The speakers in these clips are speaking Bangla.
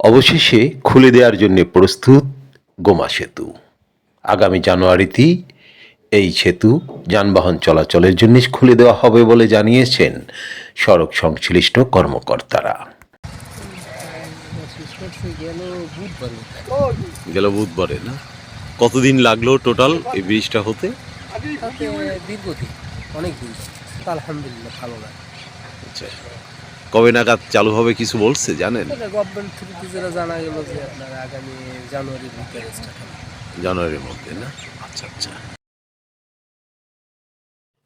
অবশেষে খুলে দেওয়ার জন্য প্রস্তুত গোমা সেতু। আগামী জানুয়ারিতেই এই সেতু যানবাহন চলাচলের জন্য খুলে দেওয়া হবে বলে জানিয়েছেন সড়ক সংশ্লিষ্ট কর্মকর্তারা। গেল বুধবারে না? কতদিন লাগল টোটাল এই ব্রিজটা হতে? দীর্ঘদিন অনেক দিন। আলহামদুলিল্লাহ ভালো লাগে আচ্ছা। কবে নাগাদ চালু হবে কিছু বলছে জানেন? গভর্নমেন্ট থেকে যেটা জানা গেল যে আপনার আগামী জানুয়ারির ভিতরে জানুয়ারির মধ্যে না? আচ্ছা আচ্ছা।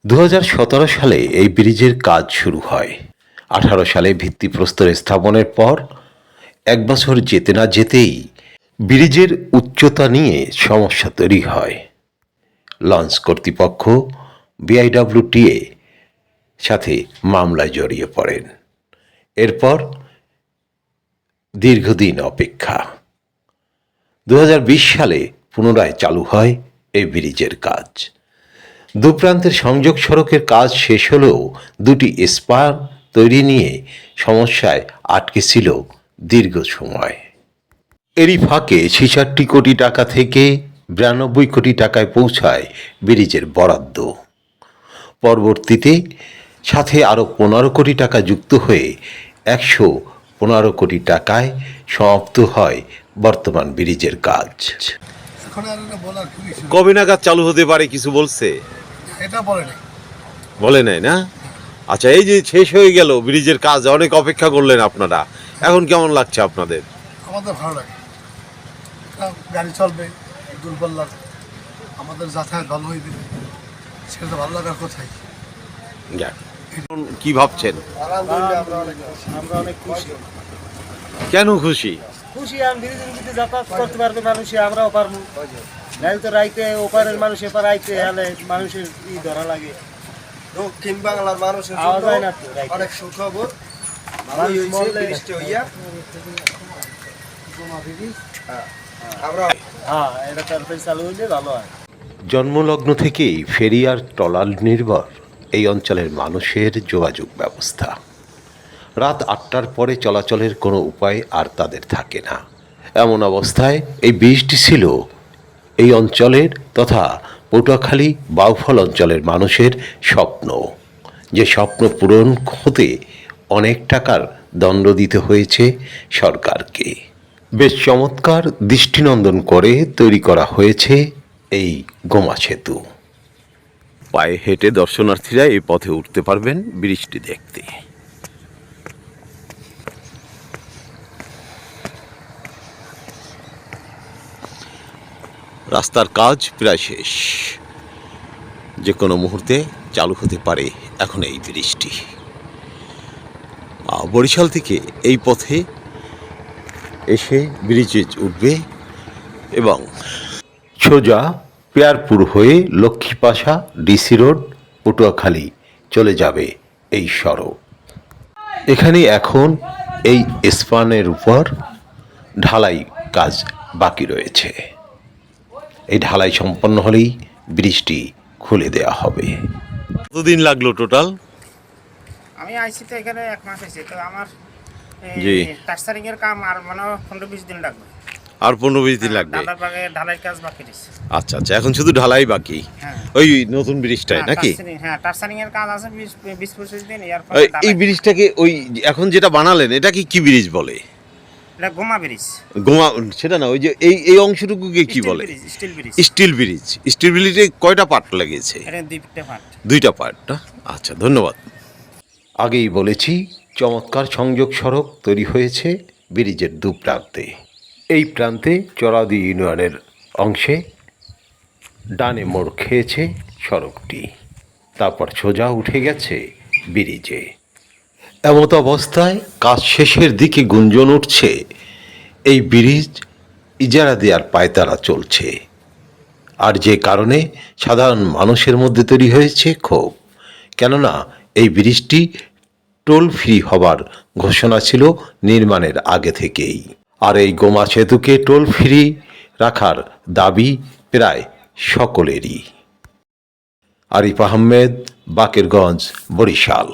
দু হাজার সতেরো সালে এই ব্রিজের কাজ শুরু হয়। আঠারো সালে ভিত্তিপ্রস্তর স্থাপনের পর এক বছর যেতে না যেতেই ব্রিজের উচ্চতা নিয়ে সমস্যা তৈরি হয়। লঞ্চ কর্তৃপক্ষ বিআইডব্লিউটিএ সাথে মামলায় জড়িয়ে পড়েন। এরপর দীর্ঘদিন অপেক্ষা। দু হাজার বিশ সালে পুনরায় চালু হয় এই ব্রিজের কাজ। দুপ্রান্তের সংযোগ সড়কের কাজ শেষ হলেও দুটি স্পার তৈরি নিয়ে সমস্যায় আটকে ছিল দীর্ঘ সময়। এরই ফাঁকে ছেষট্টি কোটি টাকা থেকে বিরানব্বই কোটি টাকায় পৌঁছায় ব্রিজের বরাদ্দ। পরবর্তীতে সাথে আরও পনেরো কোটি টাকা যুক্ত হয়ে একশো পনেরো কোটি টাকায় সমাপ্ত হয় বর্তমান ব্রিজের কাজ। কবে নাগাদ চালু হতে পারে কিছু বলছে? এটা বলে নাই। বলে নাই না? আচ্ছা এই যে শেষ হয়ে গেল ব্রিজের কাজ অনেক অপেক্ষা করলেন আপনারা। এখন কেমন লাগছে আপনাদের? আমাদের ভালো লাগে। গাড়ি চলবে দূরপাল্লার আমাদের যাতায়াত ভালো হইবে। সেটা ভালো লাগার কোথায় যাক। কি ভাবছেন? আমরা অনেক খুশি কেন খুশি? খুশি আমি ব্রিজের ভিতরে যাতায়াত করতে পারবে মানুষ আমরাও পারব। নাইলে তো রাইতে ওপারের মানুষ এপার আইতে হলে মানুষের ই ধরা লাগে। দক্ষিণ বাংলার মানুষের আওয়াজ হয় না তো অনেক সুখবর। হ্যাঁ, আমরা হ্যাঁ এটা তাড়াতাড়ি চালু হইলে ভালো হয়। জন্মলগ্ন থেকেই ফেরি আর ট্রলার নির্ভর। এই অঞ্চলের মানুষের যোগাযোগ ব্যবস্থা। রাত আটটার পরে চলাচলের কোনো উপায় আর তাদের থাকে না। এমন অবস্থায় এই বৃষ্টি ছিল এই অঞ্চলের তথা পটুয়াখালী, বাউফল অঞ্চলের মানুষের স্বপ্ন। যে স্বপ্ন পূরণ হতে অনেক টাকার দণ্ড দিতে হয়েছে সরকারকে। বেশ চমৎকার দৃষ্টিনন্দন করে তৈরি করা হয়েছে এই গোমা সেতু। পায়ে হেঁটে দর্শনার্থীরা এই পথে উঠতে পারবেন বৃষ্টি দেখতে। রাস্তার কাজ প্রায় শেষ। যে কোনো মুহূর্তে চালু হতে পারে এখন এই বৃষ্টি। বরিশাল থেকে এই পথে এসে ব্রিজে উঠবে এবং সোজা পেয়ারপুর হয়ে লক্ষ্মীপাশা ডিসি রোড পটুয়াখালী চলে যাবে এই সড়ক। এখানে এখন এই স্পানের উপর ঢালাই কাজ বাকি রয়েছে। এই ঢালাই সম্পন্ন হলেই ব্রিজটি খুলে দেওয়া হবে। কতদিন লাগল টোটাল? আমি আইছি তো এখানে এক মাস আইছি তো আমার জি। টার্সারিং এর কাম আর মানে পনেরো বিশ দিন লাগবে। আর পনেরো বিশ দিন লাগবে। ঢালাই কাজ বাকি আচ্ছা আচ্ছা এখন শুধু ঢালাই বাকি? হ্যাঁ। ওই নতুন ব্রিজটাই হ্যাঁ, নাকি? হ্যাঁ এই- ব্রিজটাকে ওই এখন যেটা বানালেন এটা কি কি ব্রিজ বলে? গোমা ব্রিজ। গোমা সেটা না ওই যে এই এই অংশটুকুকে কি বলে? Still bridge. স্টিল ব্রিজে। কয়টা পার্ট লাগিয়েছে? দুইটা পার্ট। দুইটা পার্ট না? আচ্ছা ধন্যবাদ। আগেই বলেছি চমৎকার সংযোগ সড়ক তৈরি হয়েছে ব্রিজের দু প্রান্তে এই প্রান্তে চরাদি ইউনিয়নের অংশে ডানে মোড় খেয়েছে সড়কটি। তারপর সোজা উঠে গেছে ব্রিজে। এমত অবস্থায় কাজ শেষের দিকে গুঞ্জন উঠছে। এই ব্রিজ ইজারা দেওয়ার পায়তারা চলছে। আর যে কারণে সাধারণ মানুষের মধ্যে তৈরি হয়েছে ক্ষোভ। কেননা এই ব্রিজটি টোল ফ্রি হবার ঘোষণা ছিল নির্মাণের আগে থেকেই। আর এই গোমা সেতুকে টোল ফ্রি রাখার দাবি প্রায় সকলেরই। আরিফ আহমেদ বাকেরগঞ্জ বরিশাল।